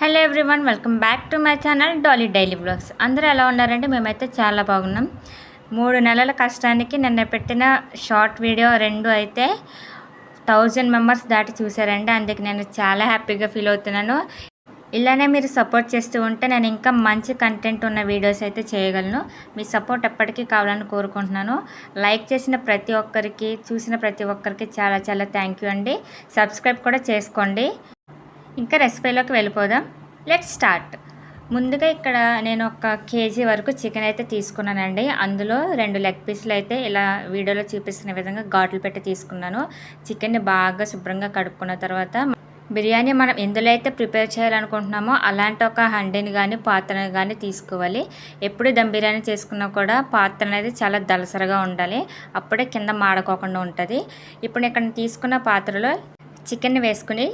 Hello everyone welcome back to my channel Dolly daily blogs అందరూ ఎలా ఉన్నారంటే మేమైతే చాలా బాగున్నాం. మూడు నెలల కష్టానికి నిన్న పెట్టిన షార్ట్ వీడియో రెండు అయితే థౌజండ్ మెంబర్స్ దాటి చూసారండి అందుకే నేను చాలా హ్యాపీగా ఫీల్ అవుతున్నాను. ఇలానే మీరు సపోర్ట్ చేస్తూ ఉంటే నేను ఇంకా మంచి కంటెంట్ ఉన్న వీడియోస్ అయితే చేయగలను. మీ సపోర్ట్ ఎప్పటికీ కావాలని కోరుకుంటున్నాను. లైక్ చేసిన ప్రతి ఒక్కరికి చూసిన ప్రతి ఒక్కరికి చాలా చాలా థ్యాంక్ యూ అండి. సబ్స్క్రైబ్ కూడా చేసుకోండి. ఇంకా రెసిపీలోకి వెళ్ళిపోదాం. లెట్ స్టార్ట్ ముందుగా ఇక్కడ నేను ఒక కేజీ వరకు చికెన్ అయితే తీసుకున్నానండి. అందులో రెండు లెగ్ పీసులు అయితే ఇలా వీడియోలో చూపిస్తున్న విధంగా ఘాట్లు పెట్టి తీసుకున్నాను. చికెన్ని బాగా శుభ్రంగా కడుక్కున్న తర్వాత బిర్యానీ మనం ఎందులో అయితే ప్రిపేర్ చేయాలనుకుంటున్నామో అలాంటి ఒక హండీని కానీ పాత్రని కానీ తీసుకోవాలి. ఎప్పుడు దమ్ బిర్యానీ చేసుకున్నా కూడా పాత్ర అనేది చాలా దలసరగా ఉండాలి. అప్పుడే కింద మాడకోకుండా ఉంటుంది. ఇప్పుడు ఇక్కడ తీసుకున్న పాత్రలో చికెన్ వేసుకుని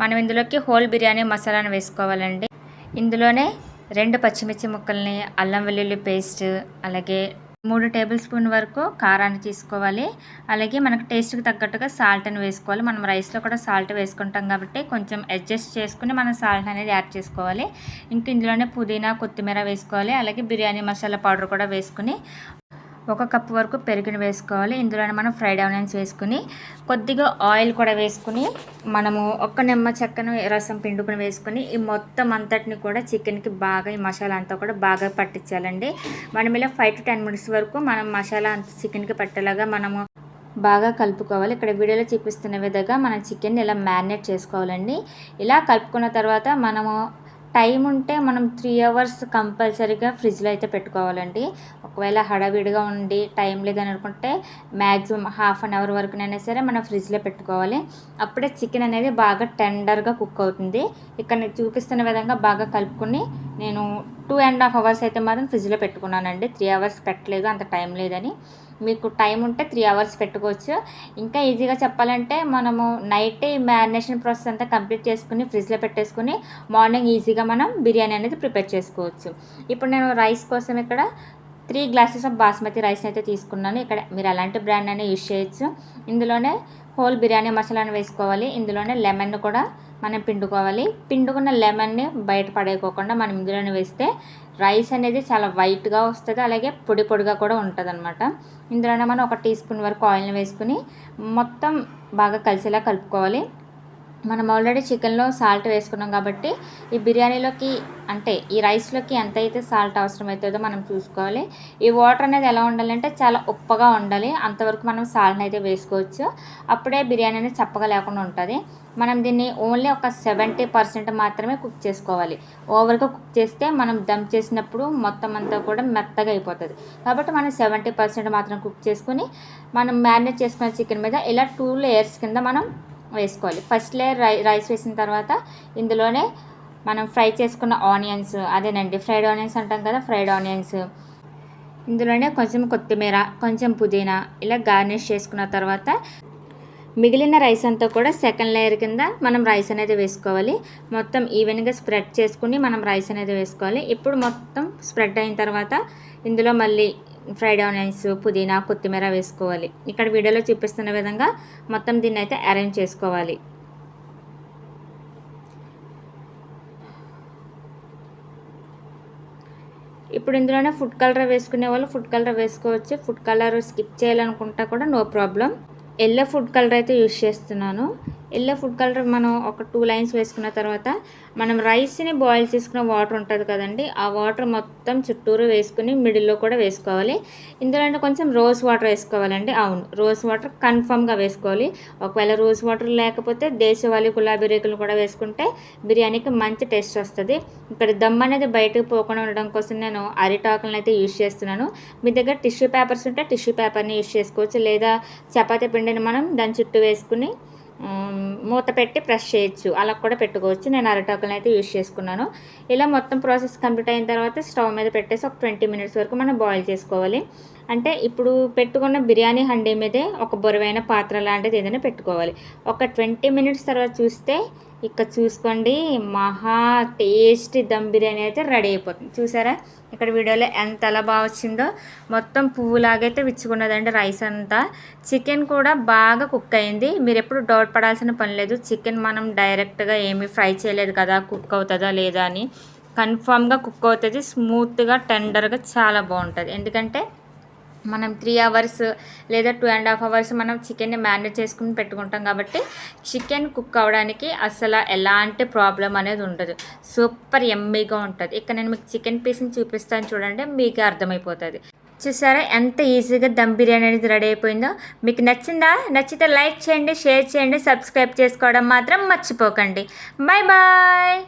మనం ఇందులోకి హోల్ బిర్యానీ మసాలాను వేసుకోవాలండి. ఇందులోనే రెండు పచ్చిమిర్చి ముక్కల్ని అల్లం వెల్లుల్లి పేస్ట్ అలాగే మూడు టేబుల్ స్పూన్ వరకు కారాన్ని తీసుకోవాలి. అలాగే మనకు టేస్ట్కి తగ్గట్టుగా సాల్ట్ని వేసుకోవాలి. మనం రైస్లో కూడా సాల్ట్ వేసుకుంటాం కాబట్టి కొంచెం అడ్జస్ట్ చేసుకుని మనం సాల్ట్ అనేది యాడ్ చేసుకోవాలి. ఇంక ఇందులోనే పుదీనా కొత్తిమీర వేసుకోవాలి. అలాగే బిర్యానీ మసాలా పౌడర్ కూడా వేసుకుని ఒక కప్పు వరకు పెరుగుని వేసుకోవాలి. ఇందులోనే మనం ఫ్రైడ్ ఆనియన్స్ వేసుకుని కొద్దిగా ఆయిల్ కూడా వేసుకుని మనము ఒక్క నిమ్మ చెక్కను రసం పిండుకుని వేసుకుని ఈ మొత్తం అంతటిని కూడా చికెన్కి బాగా ఈ మసాలా అంతా కూడా బాగా పట్టించాలండి. మనం ఇలా ఫైవ్ టు టెన్ మినిట్స్ వరకు మనం మసాలా అంత చికెన్కి పట్టేలాగా మనము బాగా కలుపుకోవాలి. ఇక్కడ వీడియోలో చూపిస్తున్న విధంగా మనం చికెన్ ఇలా మ్యారినేట్ చేసుకోవాలండి. ఇలా కలుపుకున్న తర్వాత మనము టైం ఉంటే మనం త్రీ అవర్స్ కంపల్సరీగా ఫ్రిడ్జ్లో అయితే పెట్టుకోవాలండి. ఒకవేళ హడావిడిగా ఉండి టైం లేదని అనుకుంటే మ్యాక్సిమం హాఫ్ అన్ అవర్ వరకునైనా సరే మనం ఫ్రిడ్జ్లో పెట్టుకోవాలి. అప్పుడే చికెన్ అనేది బాగా టెండర్గా కుక్ అవుతుంది. ఇక్కడ చూపిస్తున్న విధంగా బాగా కలుపుకుని నేను టూ అండ్ హాఫ్ అవర్స్ అయితే మాత్రం ఫ్రిడ్జ్లో పెట్టుకున్నానండి. త్రీ అవర్స్ పెట్టలేదు అంత టైం లేదని. మీకు టైం ఉంటే త్రీ అవర్స్ పెట్టుకోవచ్చు. ఇంకా ఈజీగా చెప్పాలంటే మనము నైట్ మ్యారినేషన్ ప్రాసెస్ అంతా కంప్లీట్ చేసుకుని ఫ్రిడ్జ్లో పెట్టేసుకుని మార్నింగ్ ఈజీగా మనం బిర్యానీ అనేది ప్రిపేర్ చేసుకోవచ్చు. ఇప్పుడు నేను రైస్ కోసం ఇక్కడ three glasses of basmati rice అయితే తీసుకున్నాను. ఇక్కడ మీరు అలాంటి బ్రాండ్ అయినా యూజ్ చేయొచ్చు. ఇందులోనే హోల్ బిర్యానీ మసాలాను వేసుకోవాలి. ఇందులోనే లెమన్ కూడా మనం పిండుకోవాలి. పిండుకున్న లెమన్ని బయట పడేయకోకుండా మనం ఇందులోనే వేస్తే రైస్ అనేది చాలా వైట్గా వస్తుంది. అలాగే పొడి పొడిగా కూడా ఉంటుంది అనమాట ఇందులోనే మనం ఒక టీ స్పూన్ వరకు ఆయిల్ని వేసుకుని మొత్తం బాగా కలిసేలా కలుపుకోవాలి. మనం ఆల్రెడీ చికెన్లో సాల్ట్ వేసుకున్నాం కాబట్టి ఈ బిర్యానీలోకి అంటే ఈ రైస్లోకి ఎంత అయితే సాల్ట్ అవసరం అవుతుందో మనం చూసుకోవాలి. ఈ వాటర్ అనేది ఎలా ఉండాలంటే చాలా ఉప్పగా ఉండాలి. అంతవరకు మనం సాల్ట్ని అయితే వేసుకోవచ్చు. అప్పుడే బిర్యానీ అనేది చప్పగా లేకుండా ఉంటుంది. మనం దీన్ని ఓన్లీ ఒక సెవెంటీ పర్సెంట్ మాత్రమే కుక్ చేసుకోవాలి. ఓవర్గా కుక్ చేస్తే మనం దమ్ చేసినప్పుడు మొత్తం అంతా కూడా మెత్తగా అయిపోతుంది. కాబట్టి మనం సెవెంటీ పర్సెంట్ మాత్రం కుక్ చేసుకుని మనం మ్యారినేట్ చేసుకున్న చికెన్ మీద ఇలా టూ లేయర్స్ కింద మనం వేసుకోవాలి. ఫస్ట్ లేయర్ రై రైస్ వేసిన తర్వాత ఇందులోనే మనం ఫ్రై చేసుకున్న ఆనియన్స్ అదేనండి ఫ్రైడ్ ఆనియన్స్ అంటాం కదా ఫ్రైడ్ ఆనియన్స్. ఇందులోనే కొంచెం కొత్తిమీర కొంచెం పుదీనా ఇలా గార్నిష్ చేసుకున్న తర్వాత మిగిలిన రైస్ అంతా కూడా సెకండ్ లేయర్ కింద మనం రైస్ అనేది వేసుకోవాలి. మొత్తం ఈవెన్గా స్ప్రెడ్ చేసుకుని మనం రైస్ అనేది వేసుకోవాలి. ఇప్పుడు మొత్తం స్ప్రెడ్ అయిన తర్వాత ఇందులో మళ్ళీ ఫ్రైడ్ ఆనియన్స్ పుదీనా కొత్తిమీర వేసుకోవాలి. ఇక్కడ వీడియోలో చూపిస్తున్న విధంగా మొత్తం దీన్ని అయితే అరేంజ్ చేసుకోవాలి. ఇప్పుడు ఇందులోనే ఫుడ్ కలర్ వేసుకునే వాళ్ళు ఫుడ్ కలర్ వేసుకోవచ్చు. ఫుడ్ కలర్ స్కిప్ చేయాలనుకుంటా కూడా no problem yellow food colour అయితే యూస్ చేస్తున్నాను. ఎల్లో ఫుడ్ కలర్ మనం ఒక టూ లైన్స్ వేసుకున్న తర్వాత మనం రైస్ని బాయిల్ చేసుకున్న వాటర్ ఉంటుంది కదండి ఆ వాటర్ మొత్తం చుట్టూరు వేసుకుని మిడిల్లో కూడా వేసుకోవాలి. ఇందులో కొంచెం రోజ్ వాటర్ వేసుకోవాలండి. అవును రోజ్ వాటర్ కన్ఫామ్గా వేసుకోవాలి. ఒకవేళ రోజ్ వాటర్ లేకపోతే దేశవాళీ గులాబీ రేకులు కూడా వేసుకుంటే బిర్యానీకి మంచి టేస్ట్ వస్తుంది. ఇక్కడ దమ్ అనేది బయటకు పోకుండా ఉండడం కోసం నేను అరిటాకులను అయితే యూజ్ చేస్తున్నాను. మీ దగ్గర టిష్యూ పేపర్స్ ఉంటే టిష్యూ పేపర్ని యూజ్ చేసుకోవచ్చు. లేదా చపాతీ పిండిని మనం దాని చుట్టూ వేసుకుని మూత పెట్టి ప్రెస్ చేయొచ్చు. అలా కూడా పెట్టుకోవచ్చు. నేను అరటాకులను అయితే యూజ్ చేసుకున్నాను. ఇలా మొత్తం ప్రాసెస్ కంప్లీట్ అయిన తర్వాత స్టవ్ మీద పెట్టేసి ఒక ట్వంటీ మినిట్స్ వరకు మనం బాయిల్ చేసుకోవాలి. అంటే ఇప్పుడు పెట్టుకున్న బిర్యానీ హండీ మీదే ఒక బరువైన పాత్ర లాంటిది ఏదైనా పెట్టుకోవాలి. ఒక ట్వంటీ మినిట్స్ తర్వాత చూస్తే ఇక్కడ చూసుకోండి మహా టేస్టీ దమ్ బిర్యానీ అయితే రెడీ అయిపోతుంది. చూసారా? ఇక్కడ వీడియోలో ఎంత ఎలా బాగా వచ్చిందో. మొత్తం పువ్వులాగైతే విచ్చుకున్నదండి రైస్ అంతా. చికెన్ కూడా బాగా కుక్ అయింది. మీరు ఎప్పుడు డౌట్ పడాల్సిన పని లేదు. చికెన్ మనం డైరెక్ట్గా ఏమీ ఫ్రై చేయలేదు కదా కుక్ అవుతుందా లేదా అని. కన్ఫామ్గా కుక్ అవుతుంది. స్మూత్గా టెండర్గా చాలా బాగుంటుంది. ఎందుకంటే మనం త్రీ అవర్స్ లేదా టూ అండ్ హాఫ్ అవర్స్ మనం చికెన్ని మ్యారినేట్ చేసుకుని పెట్టుకుంటాం కాబట్టి చికెన్ కుక్ అవ్వడానికి అసలు ఎలాంటి ప్రాబ్లం అనేది ఉండదు. సూపర్ ఎమ్మీగా ఉంటుంది. ఇక్కడ నేను మీకు చికెన్ పీస్ని చూపిస్తాను చూడండి మీకు అర్థమైపోతుంది. చూసారా ఎంత ఈజీగా దమ్ బిర్యానీ అనేది రెడీ అయిపోయిందో? మీకు నచ్చిందా? నచ్చితే లైక్ చేయండి షేర్ చేయండి సబ్స్క్రైబ్ చేసుకోవడం మాత్రం మర్చిపోకండి. Bye bye